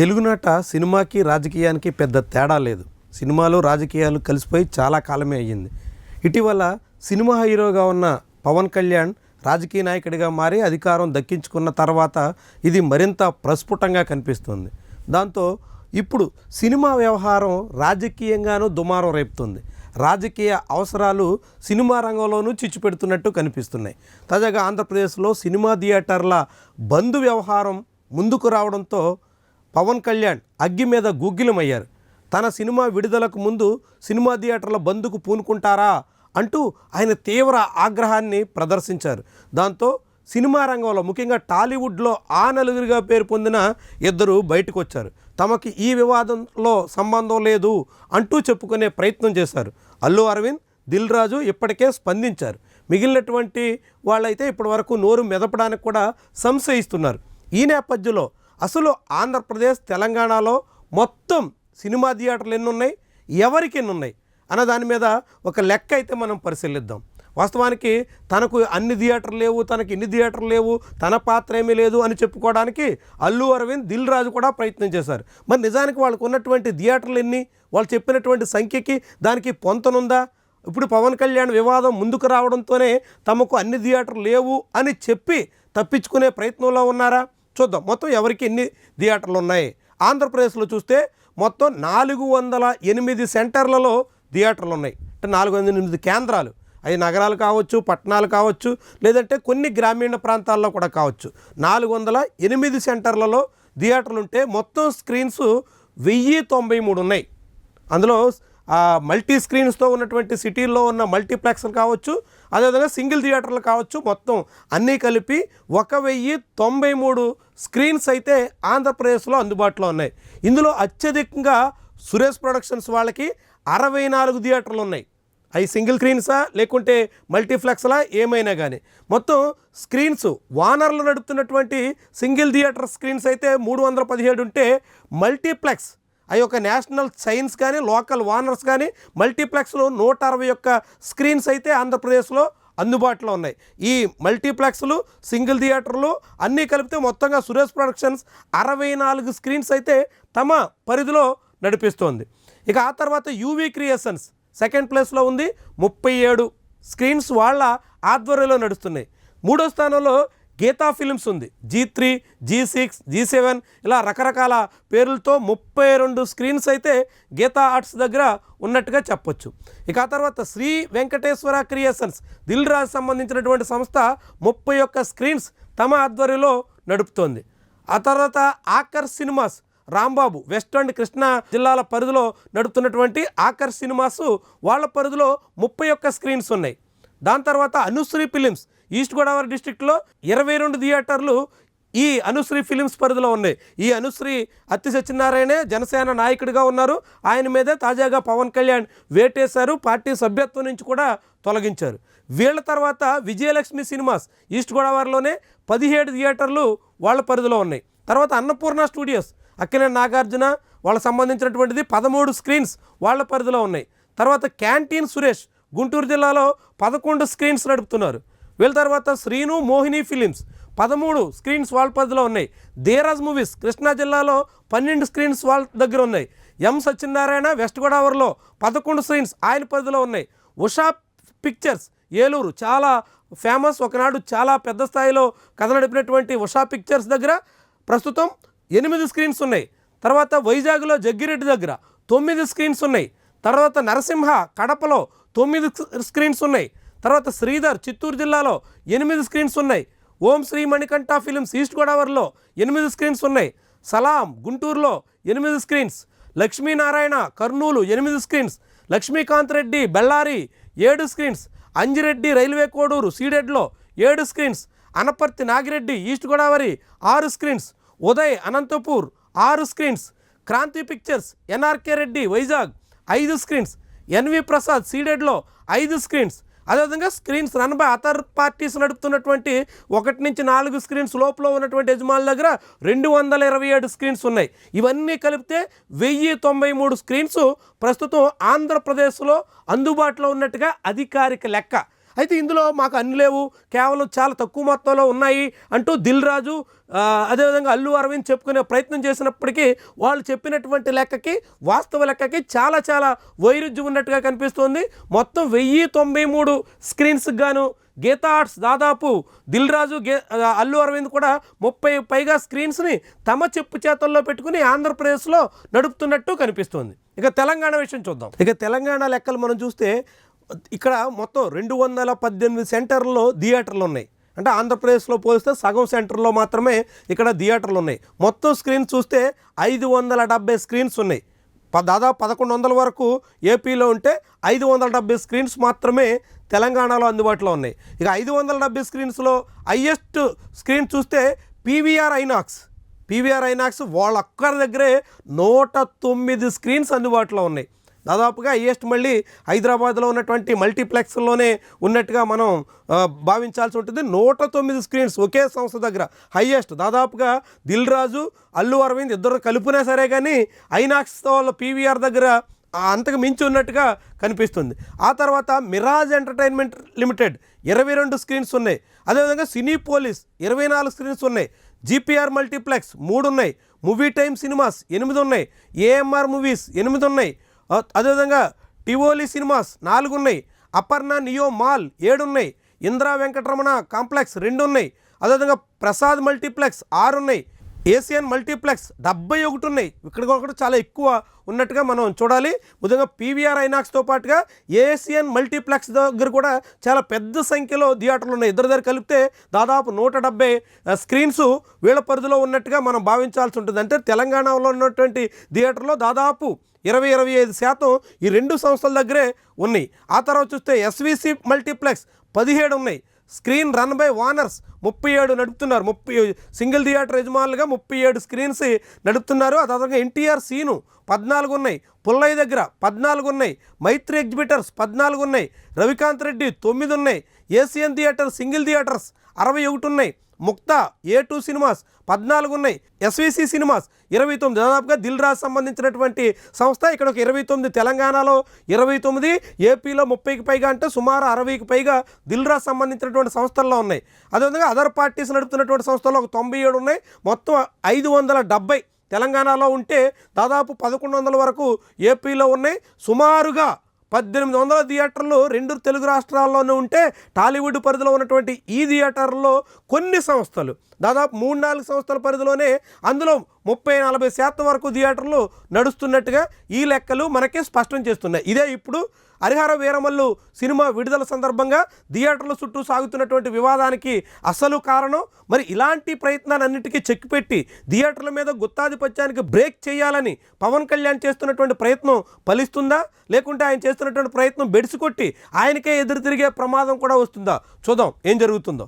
తెలుగునాట సినిమాకి రాజకీయానికి పెద్ద తేడా లేదు. సినిమాలు రాజకీయాలు కలిసిపోయి చాలా కాలమే అయ్యింది. ఇటీవల సినిమా హీరోగా ఉన్న పవన్ కళ్యాణ్ రాజకీయ నాయకుడిగా మారి అధికారం దక్కించుకున్న తర్వాత ఇది మరింత ప్రస్ఫుటంగా కనిపిస్తుంది. దాంతో ఇప్పుడు సినిమా వ్యవహారం రాజకీయంగానూ దుమారం రేపుతుంది. రాజకీయ అవసరాలు సినిమా రంగంలోనూ చిచ్చుపెడుతున్నట్టు కనిపిస్తున్నాయి. తాజాగా ఆంధ్రప్రదేశ్లో సినిమా థియేటర్ల బంద్ వ్యవహారం ముందుకు రావడంతో పవన్ కళ్యాణ్ అగ్గి మీద గుగ్గిలమయ్యారు. తన సినిమా విడుదలకు ముందు సినిమా థియేటర్ల బంద్కు పూనుకుంటారా అంటూ ఆయన తీవ్ర ఆగ్రహాన్ని ప్రదర్శించారు. దాంతో సినిమా రంగంలో ముఖ్యంగా టాలీవుడ్లో ఆ నలుగురిగా పేరు పొందిన ఇద్దరు బయటకు వచ్చారు తమకి ఈ వివాదంలో సంబంధం లేదు అంటూ చెప్పుకునే ప్రయత్నం చేశారు. అల్లు అరవింద్ దిల్ రాజు ఇప్పటికే స్పందించారు. మిగిలినటువంటి వాళ్ళైతే ఇప్పటివరకు నోరు మెదపడానికి కూడా సంశయిస్తున్నారు. ఈ నేపథ్యంలో అసలు ఆంధ్రప్రదేశ్ తెలంగాణలో మొత్తం సినిమా థియేటర్లు ఎన్ని ఉన్నాయి ఎవరికి ఎన్ని ఉన్నాయి అన్న దాని మీద ఒక లెక్క అయితే మనం పరిశీలిద్దాం. వాస్తవానికి తనకు అన్ని థియేటర్లు లేవు తనకి ఇన్ని థియేటర్లు లేవు తన పాత్ర ఏమీ లేదు అని చెప్పుకోవడానికి అల్లు అరవింద్ దిల్ రాజు కూడా ప్రయత్నం చేశారు. మరి నిజానికి వాళ్ళకు ఉన్నటువంటి థియేటర్లు ఎన్ని? వాళ్ళు చెప్పినటువంటి సంఖ్యకి దానికి పొంతనుందా? ఇప్పుడు పవన్ కళ్యాణ్ వివాదం ముందుకు రావడంతోనే తమకు అన్ని థియేటర్లు లేవు అని చెప్పి తప్పించుకునే ప్రయత్నంలో ఉన్నారా? చూద్దాం. మొత్తం ఎవరికి ఎన్ని థియేటర్లు ఉన్నాయి? ఆంధ్రప్రదేశ్లో చూస్తే మొత్తం నాలుగు వందల ఎనిమిది సెంటర్లలో థియేటర్లు ఉన్నాయి. అంటే నాలుగు వందల ఎనిమిది కేంద్రాలు. అవి నగరాలు కావచ్చు పట్టణాలు కావచ్చు లేదంటే కొన్ని గ్రామీణ ప్రాంతాల్లో కూడా కావచ్చు. నాలుగు వందల ఎనిమిది సెంటర్లలో థియేటర్లు ఉంటే మొత్తం స్క్రీన్స్ వెయ్యి తొంభై మూడు ఉన్నాయి. అందులో ఆ మల్టీ స్క్రీన్స్తో ఉన్నటువంటి సిటీల్లో ఉన్న మల్టీప్లెక్స్లు కావచ్చు అదేవిధంగా సింగిల్ థియేటర్లు కావచ్చు మొత్తం అన్నీ కలిపి ఒక వెయ్యి తొంభై మూడు స్క్రీన్స్ అయితే ఆంధ్రప్రదేశ్లో అందుబాటులో ఉన్నాయి. ఇందులో అత్యధికంగా సురేష్ ప్రొడక్షన్స్ వాళ్ళకి అరవై నాలుగు థియేటర్లు ఉన్నాయి. అవి సింగిల్ స్క్రీన్సా లేకుంటే మల్టీప్లెక్స్లా ఏమైనా కానీ మొత్తం స్క్రీన్స్ వానర్లు నడుపుతున్నటువంటి సింగిల్ థియేటర్ స్క్రీన్స్ అయితే మూడు వందల పదిహేడు ఉంటే మల్టీప్లెక్స్ అవి ఒక నేషనల్ సైన్స్ కానీ లోకల్ ఓనర్స్ కానీ మల్టీప్లెక్స్లో నూట అరవై ఒక్క స్క్రీన్స్ అయితే ఆంధ్రప్రదేశ్లో అందుబాటులో ఉన్నాయి. ఈ మల్టీప్లెక్స్లు సింగిల్ థియేటర్లు అన్నీ కలిపితే మొత్తంగా సురేష్ ప్రొడక్షన్స్ అరవై నాలుగు స్క్రీన్స్ అయితే తమ పరిధిలో నడిపిస్తోంది. ఇక ఆ తర్వాత యూవీ క్రియేషన్స్ సెకండ్ ప్లేస్లో ఉంది. ముప్పై ఏడు స్క్రీన్స్ వాళ్ళ ఆధ్వర్యంలో నడుస్తున్నాయి. మూడో స్థానంలో గీతా ఫిలిమ్స్ ఉంది. G three G six G seven ఇలా రకరకాల పేర్లతో ముప్పై రెండు స్క్రీన్స్ అయితే గీతా ఆర్ట్స్ దగ్గర ఉన్నట్టుగా చెప్పొచ్చు. ఇక ఆ తర్వాత శ్రీ వెంకటేశ్వర క్రియేషన్స్ దిల్ రాజ్ సంబంధించినటువంటి సంస్థ ముప్పై ఒక్క స్క్రీన్స్ తమ ఆధ్వర్యంలో నడుపుతోంది. ఆ తర్వాత ochre cinemas Rambabu west and Krishna జిల్లాల పరిధిలో నడుపుతున్నటువంటి ఆకర్ సినిమాస్ వాళ్ళ పరిధిలో ముప్పై ఒక్క స్క్రీన్స్ ఉన్నాయి. దాని తర్వాత అనుశ్రీ ఫిలిమ్స్ ఈస్ట్ గోదావరి డిస్టిక్లో ఇరవై రెండు థియేటర్లు ఈ అనుశ్రీ ఫిలిమ్స్ పరిధిలో ఉన్నాయి. ఈ అనుశ్రీ అత్తి సత్యనారాయణే జనసేన నాయకుడిగా ఉన్నారు. ఆయన మీదే తాజాగా పవన్ కళ్యాణ్ వేటేశారు. పార్టీ సభ్యత్వం నుంచి కూడా తొలగించారు. వీళ్ళ తర్వాత విజయలక్ష్మి సినిమాస్ ఈస్ట్ గోదావరిలోనే పదిహేడు థియేటర్లు వాళ్ళ పరిధిలో ఉన్నాయి. తర్వాత అన్నపూర్ణ స్టూడియోస్ అక్కినే నాగార్జున వాళ్ళకి సంబంధించినటువంటిది పదమూడు స్క్రీన్స్ వాళ్ళ పరిధిలో ఉన్నాయి. తర్వాత క్యాంటీన్ సురేష్ గుంటూరు జిల్లాలో పదకొండు స్క్రీన్స్ నడుపుతున్నారు. వీళ్ళ తర్వాత శ్రీను మోహిని ఫిలిమ్స్. పదమూడు స్క్రీన్స్ వాళ్ళ పరిధిలో ఉన్నాయి. దేరాజ్ మూవీస్ కృష్ణా జిల్లాలో పన్నెండు స్క్రీన్స్ వాళ్ళ దగ్గర ఉన్నాయి. ఎం సత్యనారాయణ వెస్ట్ గోదావరిలో పదకొండు స్క్రీన్స్ ఆయన పరిధిలో ఉన్నాయి. ఉషా పిక్చర్స్ ఏలూరు చాలా ఫేమస్ ఒకనాడు చాలా పెద్ద స్థాయిలో కథ నడిపినటువంటి ఉషా పిక్చర్స్ దగ్గర ప్రస్తుతం ఎనిమిది స్క్రీన్స్ ఉన్నాయి. తర్వాత వైజాగ్లో జగ్గిరెడ్డి దగ్గర తొమ్మిది స్క్రీన్స్ ఉన్నాయి. తర్వాత నరసింహ కడపలో తొమ్మిది స్క్రీన్స్ ఉన్నాయి. తర్వాత శ్రీధర్ చిత్తూరు జిల్లాలో ఎనిమిది స్క్రీన్స్ ఉన్నాయి. ఓం శ్రీ మణికంఠ ఫిలిమ్స్ ఈస్ట్ గోదావరిలో ఎనిమిది స్క్రీన్స్ ఉన్నాయి. సలాం గుంటూరులో ఎనిమిది స్క్రీన్స్. లక్ష్మీనారాయణ కర్నూలు ఎనిమిది స్క్రీన్స్. లక్ష్మీకాంత్ రెడ్డి బెల్లారి ఏడు స్క్రీన్స్. అంజిరెడ్డి రైల్వే కోడూరు సీడెడ్లో ఏడు స్క్రీన్స్. అనపర్తి నాగిరెడ్డి ఈస్ట్ గోదావరి ఆరు స్క్రీన్స్. ఉదయ్ అనంతపూర్ ఆరు screens. Kranthi pictures NRK Reddy Vizag ఐదు స్క్రీన్స్. ఎన్వి ప్రసాద్ సీడెడ్లో ఐదు స్క్రీన్స్. అదేవిధంగా screens run by other parties నడుపుతున్నటువంటి ఒకటి నుంచి నాలుగు స్క్రీన్స్ లోపల ఉన్నటువంటి యజమానుల దగ్గర రెండు వందల ఇరవై ఏడు స్క్రీన్స్ ఉన్నాయి. ఇవన్నీ కలిపితే వెయ్యి తొంభై మూడు స్క్రీన్స్ ప్రస్తుతం ఆంధ్రప్రదేశ్లో అందుబాటులో ఉన్నట్టుగా అధికారిక లెక్క. అయితే ఇందులో మాకు అన్ని లేవు. కేవలం చాలా తక్కువ మొత్తంలో ఉన్నాయి అంటూ దిల్ రాజు అదేవిధంగా అల్లు అరవింద్ చెప్పుకునే ప్రయత్నం చేసినప్పటికీ వాళ్ళు చెప్పినటువంటి లెక్కకి వాస్తవ లెక్కకి చాలా చాలా వైరుధ్యం ఉన్నట్టుగా కనిపిస్తోంది. మొత్తం వెయ్యి తొంభై మూడు స్క్రీన్స్కి గాను గీతా ఆర్ట్స్ దాదాపు దిల్ రాజు గే అల్లు అరవింద్ కూడా ముప్పై పైగా స్క్రీన్స్ని తమ చెప్పు చేతల్లో పెట్టుకుని ఆంధ్రప్రదేశ్లో నడుపుతున్నట్టు కనిపిస్తోంది. ఇక తెలంగాణ విషయం చూద్దాం. ఇక తెలంగాణ లెక్కలు మనం చూస్తే ఇక్కడ మొత్తం రెండు వందల పద్దెనిమిది సెంటర్లో థియేటర్లు ఉన్నాయి. అంటే ఆంధ్రప్రదేశ్లో పోలిస్తే సగం సెంటర్లో మాత్రమే ఇక్కడ థియేటర్లు ఉన్నాయి. మొత్తం స్క్రీన్ చూస్తే ఐదు వందల డెబ్బై స్క్రీన్స్ ఉన్నాయి. ప- దాదాపు పదకొండు వందల వరకు ఏపీలో ఉంటే ఐదు వందల డెబ్బై స్క్రీన్స్ మాత్రమే తెలంగాణలో అందుబాటులో ఉన్నాయి. ఇక ఐదు వందల డెబ్బై స్క్రీన్స్లో హయ్యెస్ట్ స్క్రీన్ చూస్తే పీవీఆర్ ఐనాక్స్. పీవీఆర్ ఐనాక్స్ వాళ్ళొక్కరి దగ్గరే నూట తొమ్మిది స్క్రీన్స్ అందుబాటులో ఉన్నాయి. దాదాపుగా ఈస్ట్ మళ్ళీ హైదరాబాద్లో ఉన్నటువంటి మల్టీప్లెక్స్లోనే ఉన్నట్టుగా మనం భావించాల్సి ఉంటుంది. నూట తొమ్మిది స్క్రీన్స్ ఒకే సంస్థ దగ్గర. హైయెస్ట్ దాదాపుగా దిల్ రాజు అల్లు అరవింద్ ఇద్దరు కలిపినా సరే కానీ ఐనాక్స్తో వాళ్ళ పీవీఆర్ దగ్గర అంతకు మించి ఉన్నట్టుగా కనిపిస్తుంది. ఆ తర్వాత మిరాజ్ ఎంటర్టైన్మెంట్ లిమిటెడ్ ఇరవై రెండు స్క్రీన్స్ ఉన్నాయి. అదేవిధంగా సినీ పోలీస్ ఇరవై నాలుగు స్క్రీన్స్ ఉన్నాయి. జీపీఆర్ మల్టీప్లెక్స్ మూడు ఉన్నాయి. మూవీ టైమ్ సినిమాస్ ఎనిమిది ఉన్నాయి. ఏఎంఆర్ మూవీస్ ఎనిమిది ఉన్నాయి. అదేవిధంగా టివోలి సినిమాస్ నాలుగు ఉన్నాయి అపర్ణ నియో మాల్ ఏడు ఉన్నాయి ఇందిరా వెంకటరమణ కాంప్లెక్స్ రెండు ఉన్నాయి అదేవిధంగా ప్రసాద్ మల్టీప్లెక్స్ ఆరు ఉన్నాయి ఏసియన్ మల్టీప్లెక్స్ డెబ్బై ఒకటి ఉన్నాయి. ఇక్కడ ఒకటి చాలా ఎక్కువ ఉన్నట్టుగా మనం చూడాలి. ముఖ్యంగా పీవీఆర్ ఐనాక్స్తో పాటుగా ఏసియన్ మల్టీప్లెక్స్ దగ్గర కూడా చాలా పెద్ద సంఖ్యలో థియేటర్లు ఉన్నాయి. ఇద్దరు దగ్గర కలిపితే దాదాపు నూట డెబ్బై స్క్రీన్స్ వీళ్ళ పరిధిలో ఉన్నట్టుగా మనం భావించాల్సి ఉంటుంది. అంటే తెలంగాణలో ఉన్నటువంటి థియేటర్లో దాదాపు ఇరవై ఇరవై ఐదు శాతం ఈ రెండు సంస్థల దగ్గరే ఉన్నాయి. ఆ తర్వాత చూస్తే ఎస్వీసీ మల్టీప్లెక్స్ పదిహేడు ఉన్నాయి. స్క్రీన్ రన్ బై వానర్స్ ముప్పై ఏడు నడుపుతున్నారు. ముప్పై సింగిల్ థియేటర్ యజమానులుగా ముప్పై ఏడు స్క్రీన్స్ నడుపుతున్నారు. ఆ తర్వాత ఎన్టీఆర్ సీను పద్నాలుగు ఉన్నాయి. పుల్లయ్య దగ్గర పద్నాలుగు ఉన్నాయి. మైత్రి ఎగ్జిబిటర్స్ పద్నాలుగు ఉన్నాయి. రవికాంత్ రెడ్డి తొమ్మిది ఉన్నాయి. ఏసియన్ థియేటర్ సింగిల్ థియేటర్స్ అరవై ఒకటి ఉన్నాయి. ముక్తా ఏ టూ సినిమాస్ పద్నాలుగు ఉన్నాయి. ఎస్విసి సినిమాస్ ఇరవై తొమ్మిది. దాదాపుగా దిల్ రాజ్ సంబంధించినటువంటి సంస్థ ఇక్కడ ఒక ఇరవై తొమ్మిది తెలంగాణలో ఇరవై తొమ్మిది ఏపీలో ముప్పైకి పైగా అంటే సుమారు అరవైకి పైగా దిల్ రాజ్ సంబంధించినటువంటి సంస్థల్లో ఉన్నాయి. అదేవిధంగా అదర్ పార్టీస్ నడుపుతున్నటువంటి సంస్థల్లో ఒక తొంభై ఏడు ఉన్నాయి. మొత్తం ఐదు వందల డెబ్బై తెలంగాణలో ఉంటే దాదాపు పదకొండు వందల వరకు ఏపీలో ఉన్నాయి. సుమారుగా పద్దెనిమిది వందల థియేటర్లు రెండు తెలుగు రాష్ట్రాల్లోనే ఉంటే టాలీవుడ్ పరిధిలో ఉన్నటువంటి ఈ థియేటర్లో కొన్ని సంస్థలు దాదాపు మూడు నాలుగు సంస్థల పరిధిలోనే అందులో ముప్పై నలభై శాతం వరకు థియేటర్లు నడుస్తున్నట్టుగా ఈ లెక్కలు మనకే స్పష్టం చేస్తున్నాయి. ఇదే ఇప్పుడు హరిహర వీరమల్లు సినిమా విడుదల సందర్భంగా థియేటర్ల చుట్టూ సాగుతున్నటువంటి వివాదానికి అసలు కారణం మరి ఇలాంటి ప్రయత్నాలన్నిటికీ చెక్ పెట్టి థియేటర్ల మీద గుత్తాధిపత్యానికి బ్రేక్ చేయాలని పవన్ కళ్యాణ్ చేస్తున్నటువంటి ప్రయత్నం ఫలిస్తుందా? లేకుంటే ఆయన చేస్తున్నటువంటి ప్రయత్నం బెడిసి కొట్టి ఆయనకే ఎదురు తిరిగే ప్రమాదం కూడా వస్తుందా? చూద్దాం ఏం జరుగుతుందో.